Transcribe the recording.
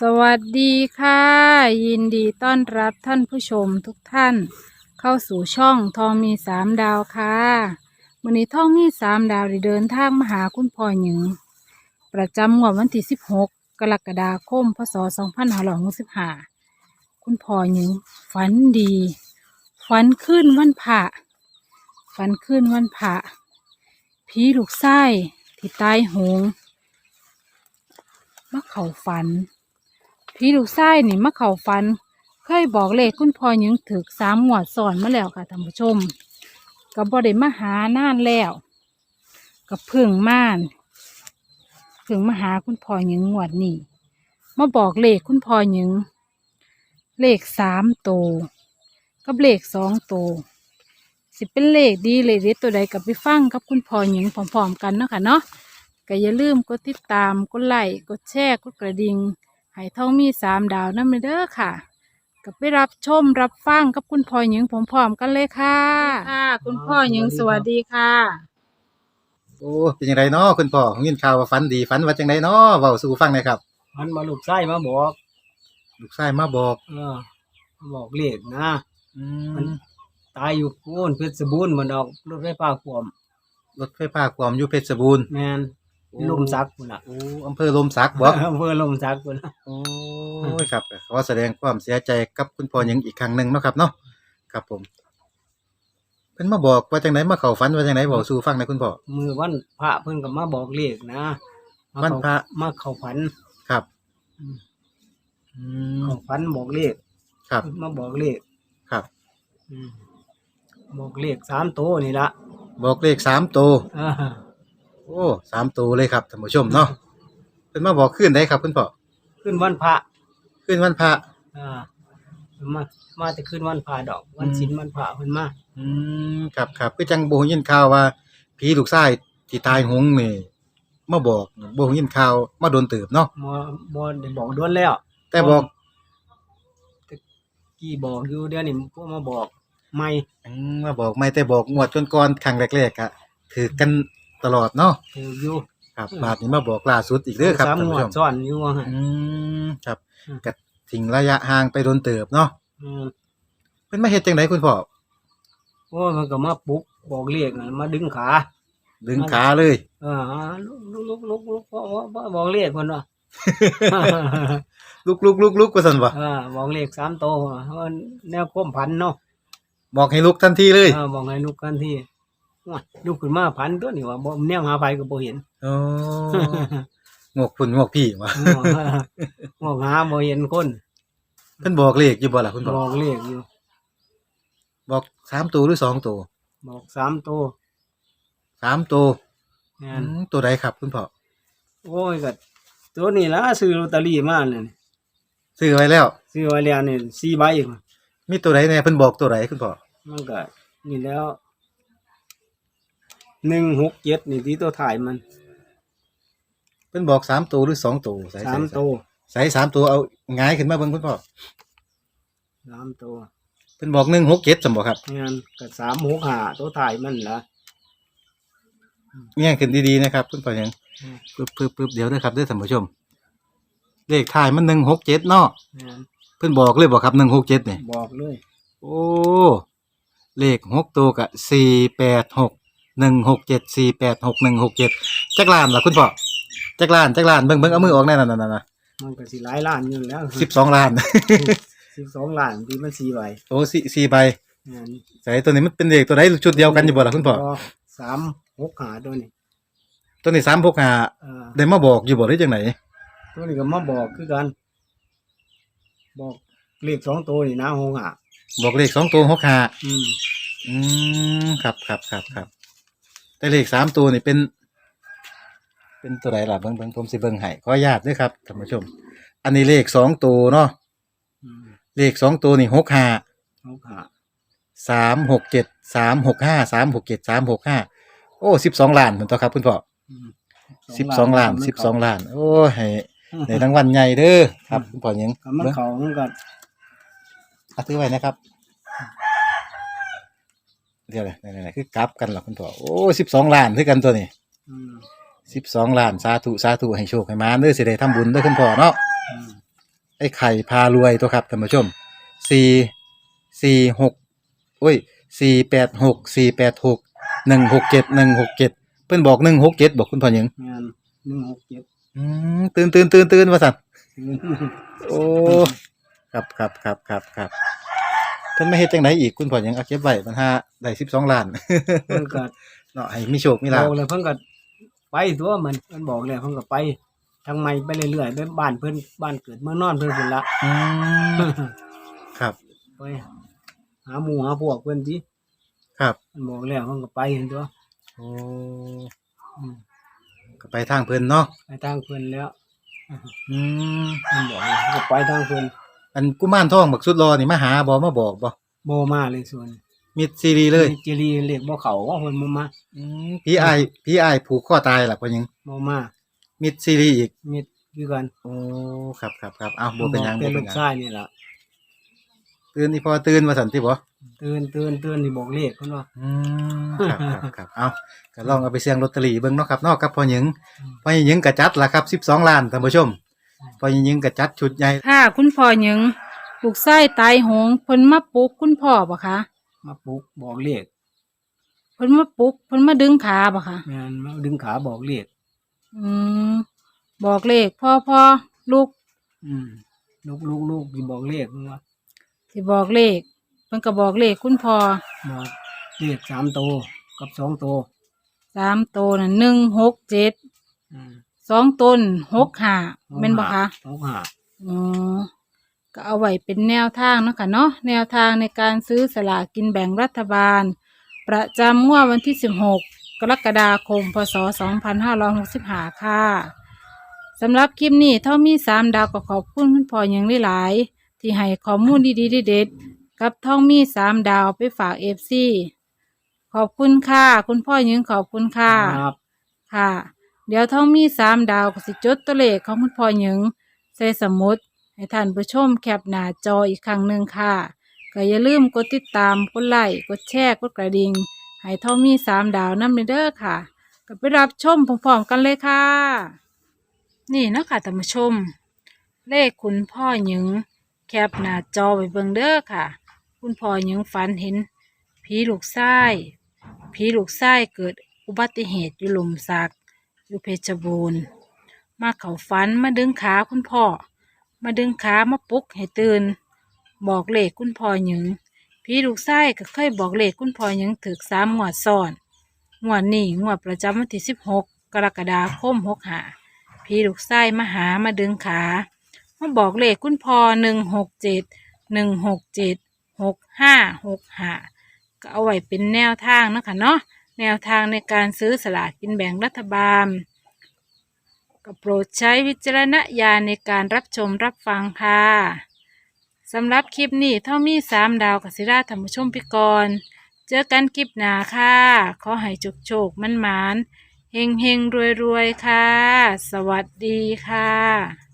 สวัสดีค่ะ ยินดีต้อนรับท่านผู้ชมทุกท่าน เข้าสู่ช่องทองมีสามดาวค่ะวันนี้ทองมีสามดาวได้เดินทางมาหาคุณพ่อหญิง ประจำงวดวันที่สิบหกกรกฎาคมพศสองพันห้าร้อยหกสิบห้าคุณพ่อหญิงฝันดีฝันขึ้นวันพระฝันขึ้นวันพระผีลูกไส้ที่ตายหงมาเข่าฝัน พี่ลูกไส้นี่มาเข่าฟัน เคยบอกเลขคุณพ่อหยังถึกสามหมวดสอนมาแล้วค่ะท่านผู้ชมกับ่ได้มาหานานแล้วกับเพึ่งม่านเพึ่งมาหาคุณพ่อหยังงวดนี้มาบอกเลขคุณพ่อหยังเลขสามโตวกับเลขสองโตวสิเป็นเลขดีเลขเด็ดตัวใดกับไปฟังกับคุณพ่อหยังพร้อมๆกันเนาะค่ะเนาะก็อย่าลืมกดติดตามกดไลค์กดแชร์กดกระดิ่ง ให้ทองมีสามดาวนั่นเด้อค่ะก็ไปรับชมรับฟังกับคุณพ่อหญิงพร้อมๆกันเลยค่ะ ค่ะ คุณพ่อหญิงสวัสดีค่ะ โอ้เป็นยังไงเนาะคุณพ่อผมยินข่าวว่าฝันดีฝันว่าจังไดเนาะเว้าสู่ฟังหน่อยครับ มันมาลูกไส้มาบอก ลูกชายมาบอกเออมาบอกเลขนะ อืมันมตายอยู่โค่นเพชรบูรณ์มันออกรถไฟฟ้าขวมรถไฟฟ้าความอยู่เพชรบูรณ์แมน ลมซักพุ่นน่ะโอ้อำเภอลมสักบ่อำเภอลมซักพุ่นน่ะโอ้ยครับขอแสดงความเสียใจกับคุณพ่อหยังอีกครั้งหนึ่งเนาะครับเนาะครับผมเพิ่นมาบอกว่าจังไดมาเข้าฝันว่าจังไดเว้าสู่ฟังหน่อยคุณพ่อ มือวันพระเพิ่นก็มาบอกเลขนะมาวันพระเข้ามาเข้าฝัน ครับอืม อืมเข้าฝันบอกเลขครับมาบอกเลขครับอืมบอกเลขสามตัวนี่ละบอกเลขสามตัว อ่า โอ้สามตัวเลยครับท่านผู้ชมเนาะเพิ่นมาบอกคืนได้ครับคุณพ่อขึ้นวันพระคืนวันพระอ่ามามาจะขึ้นวันพระดอก วันศีลวันพระเพิ่นมาอืมครับครับคือจังบ่ฮู้ยินข่าวว่าผีลูกชายที่ตายหงนี่มาบอกบ่ฮู้ยินข่าวมาโดนเติบเนาะบ่บ่ได้บอกด้วนแล้ว แต่บอกกี่บอกอยู่เดี๋ยวนี้พวกมาบอกใหม่อืมมาบอกไม่แต่บอกงวดก่อนๆครั้งแรกๆอะถือกัน ตลอดเนาะถืออยู่ ครับบาดนี้มาบอกล่าสุดอีกเด้อครับสามท่านงวผู้ดชมซ้อนอยู่ว่าหั่น อืมครับอืมก็ทิ้งระยะห่างไปโดนเติบเนาะอืมเพิ่นมาเฮ็ดจังไดคุณพ่อโอ้ยมันก็มาปลุกบอกเรียกน่ะมาดึงขา ดึงขาเลย เออลุกลุกลุกลุกบอกบอกบอกเรียกเพิ่นว่า ลุกลุกลุกลุกว่าซั่นบ่เออบอกเรียกสามโตวว่าแนวก้มพันเนาะบอกให้ลุกทันทีเลย เออบอกให้ลุกกันที่ ว้ายลุกขึ้นมาพันตัวนี่ว่าบ่แนวหาไปก็บ่เห็นโอ้งวกพุ่นงวกพี่ว่ะบอกว่าบอกหาบ่เห็นคนเพิ่นบอกเลขอยู่บ่ล่ะคุณพ่อบอกเรียกอยู่ บอกสามตัวหรือสองตัวบอกสามโตวสามตัวแม่อืนมตัวใดครับคุณพ่อโอ้ยก็ตัวนี้ละซื้อลอตเตอรี่มาเนี่ยซื้อไว้แล้ว ซื้อไว้แล้วนี่สี่ใบ มีตัวใดแน่เพิ่นบอกตัวใดคุณพ่อมันก็นี่แล้ว หนึ่งหกเจ็ดนี่ที่ตัวถ่ายมันเพิ่นบอกสามตัวหรือสองตัวใส่สามใส่ตัวใส่สามตัวเอาหงายขึ้นมาเบิ่งคุณพ่อสามตัวเพิ่นบอกหนึ่งหกเจ็ดสมบ่ครับงั้นก็สามหกห้าตัวถ่ายมันละแง่งขึ้นดีๆนะครับคุณพ่อยังอืมปึ๊บปึ๊บปึ๊บเดี๋ยวเด้อครับเด้อท่านผู้ชม เลขท้ายมันหนึ่งหกเจ็ดเนาะงั้นเพิ่นบอกเลยบอกครับหนึ่งหกเจ็ดนี่บอกเลย โอ้เลขหกตัวกะสี่แปดหก หนึ่งหกเจ็ดสี่แปดหกหนึ่งหกเจ็ดจักรานล่ะคุณพ่อจักรานจักรานเบิ่งเบิ่งเอามือออกแน่นอนนั่นน่ะมันก็สิหลายล้านอยู่แล้วสิบสองล้านสิบสองล้านที่มันสี่ใบโอ้สี่สี่ใบงั้นใส่ตัวนี้มันเป็นเลขตัวใดชุดเดียวกันอยู่บ่ล่ะคุณพ่อก็สามหกห้าตัวนี้ตัวนี้สามพกหาเออได้มาบอกอยู่บ่หรือจังไหนตัวนี้ก็มาบอกคือกัน บอกเลขสองตัวนี่นะหกห้าบอกเลขสองตัวหกหาอืมอืมครับครับครับครับ แต่เลขสามตัวนี่เป็น เป็นตัวไหนล่ะเบิ่งเบิ่งผมสิเบิ่งให้ขออนุญาตด้วยครับท่านผู้ชม อันนี้เลขสองตัวเนาะอืมเลขสองตัวนี่หกห้าหกห้าสามหกเจ็ดสามหกห้าสามหกเจ็ดสามหกห้าโอ้สิบสองล้านเหมือนตัวครับคุณพ่ออืมสิบสองล้านสิบสองล้าน โอ้ให้ในรางวัลใหญ่เด้อครับคุณพ่อยังก็มันเบิ่งเขามันก็เอาถือไว้นะครับ เดี๋ยวเลยไหนๆคือกลับกันหรอคุณพ่อโอ้สิบสองล้านคือกันตัวนี้อืมสิบสองล้านสาธุสาธุให้โชคให้มาเด้อสิได้ทำบุญเด้อคุณพ่อเนาะอืมอ้ไข่พารวยตัวครับท่านผู้ชมสี่สี่หกโอ้ยสี่แปดหกสี่แปดหกหนึ่งหกเจ็ดหนึ่งหกเจ็ดเพิ่นบอกหนึ่งหกเจ็ดบอกคุณพ่อหยังงานหนึ่งหกเจ็ดอืมตื่นตื่นตื่นตื่นว่าสัตว์โอ้ครับครับครับครับครับเพิ่นไม่เฮ็ดจังไดอีกคุณพ่อหยังเอาเก็บไว้มันหา ได้สิบสองล้าน เพิ่นก็เนาะให้มีโชคมีบลาภอกเลยเพิ่นก็ไปตัวมันเพิ่นบอกเลยเพิ่นก็ไปทางไม่ไปเรื่อยๆไปบ้านเพิ่นบ้านเกิดเมืองนอนเพิ่นพุ่นละ อืมครับ ไปหาหมู่หาพวกเพิ่นสิครับเพิ่นบอกแล้วเพิ่นก็ไปเห็นตัวโอ้อืมก็ไปทางเพิ่นเนาะไปทางเพิ่นแล้วอืมเพิ่นบอกเลยก็ไปทางเพิ่นอันกุมารทองบักสุดรอนี่มาหาบ่มาบอกบ่บ่มาเลยส่วน มิดซีรีเลยเจรีเรียกบ่เข้าว่าเพิ่นบ่มาอืมพี่อายพี่อายผูกคอตายล่ะพ่อหยังบ่มามิดซีรีอีกมิดคือกันโอ้ครับครับครับอ้าวบ่เป็นหยังบบ่อกแต่เป็ลูนกหยังชายนี่ล่ะตื่นอีพอตื่นมาสันติบ่ตื่นตื่นตื่นนี่บอกเลขเพิ่นว่า อืมครับครับครับเอาก็ลองเอาไปเสี่ยงลอตเตอรี่เบิ่งเนาะครับเนาะกับพ่อหยังพ่อหยังก็จัดล่ะครับ12ล้านท่านผู้ชมพ่อหยังก็จัดชุดใหญ่ ค่ะ คุณพ่อหยังลูกไส้ตายโหงเพิ่นมาปลุกคุณพ่อบ่คะ มาปลุกบอกเลขเพิ่นมาปลุกเพิ่นมาดึงขาบ่คะแม่นมาดึงขาบอกเลขอืมบอกเลขพ่อพ่อลูกอืมลูกลูกลูกสิบอกเลขเพิ่นว่าสิบอกเลขเพิ่นก็บอกเลขคุณพ่อบอกเลขสามโตวกับสองโตวสามโตวน่ะหนึ่งหกเจ็ดอืมสองตนหกห้าแม่นบ่คะสองห้าอ๋อ ก็เอาไว้เป็นแนวทางเนาะค่ะเนาะแนวทางในการซื้อสลากกินแบ่งรัฐบาล ประจำงวดวันที่ 16 กรกฎาคม พศ 2565 ค่ะสำหรับคลิปนี้เท่ามีสามดาวก็ขอบคุณคุณพ่ออย่างหลายๆที่ให้ข้อมูลดีๆเด็ดๆกับท่องมีสามดาวไปฝากเอฟซีขอบคุณค่ะ คุณพ่อยังขอบคุณค่ะ ครับ ค่ะ เดี๋ยวท่องมีสามดาวก็สิจดตัวเลขของคุณพ่อหยิงใส่สมุด ให้ท่านผู้ชมแคปหน้าจออีกครั้งหนึ่งค่ะก็อย่าลืมกดติดตาม กดไลค์ กดแชร์ กดกระดิ่ง ให้ท่อมีสามดาวนั่นเด้อค่ะ ก็ไปรับชมพร้อมๆกันเลยค่ะ นี่เนาะคะท่านผู้ชม เลขคุณพ่อหยิง แคปหน้าจอไว้เบิ่งเด้อค่ะ คุณพ่อหยิงฝันเห็นผีลูกไส้ผีลูกไส้เกิดอุบัติเหตุอยู่หลุมสักอยู่เพชรบูรณ์ มาเขาฝันมาดึงขาคุณพ่อ มาดึงขามาปลุกให้ตื่น บอกเลขคุณพ่อหยิงพี่ลูกไส้ก็เคยบอกเลขคุณพ่อหยิงถึกสามงวดซ้อนงวดนี้งวดประจำวันที่สิบหกกรกฎาคมหกหาพี่ลูกไส้มาหามาดึงขามาบอกเลขคุณพ่อหนึ่งหกเจ็ดหนึ่งหกเจ็ดหกห้าหกห้าก็เอาไว้เป็นแนวทางนะคะเนาะแนวทางในการซื้อสลากกินแบ่งรัฐบาล ก็โปรดใช้วิจารณญาณในการรับชมรับฟังค่ะสำหรับคลิปนี้เท่ามีสามดาวกับศิราธรรมชมพิกร เจอกันคลิปหน้าค่ะขอให้จุกโชคมันหมานเฮงเฮงรวยรวยค่ะ สวัสดีค่ะ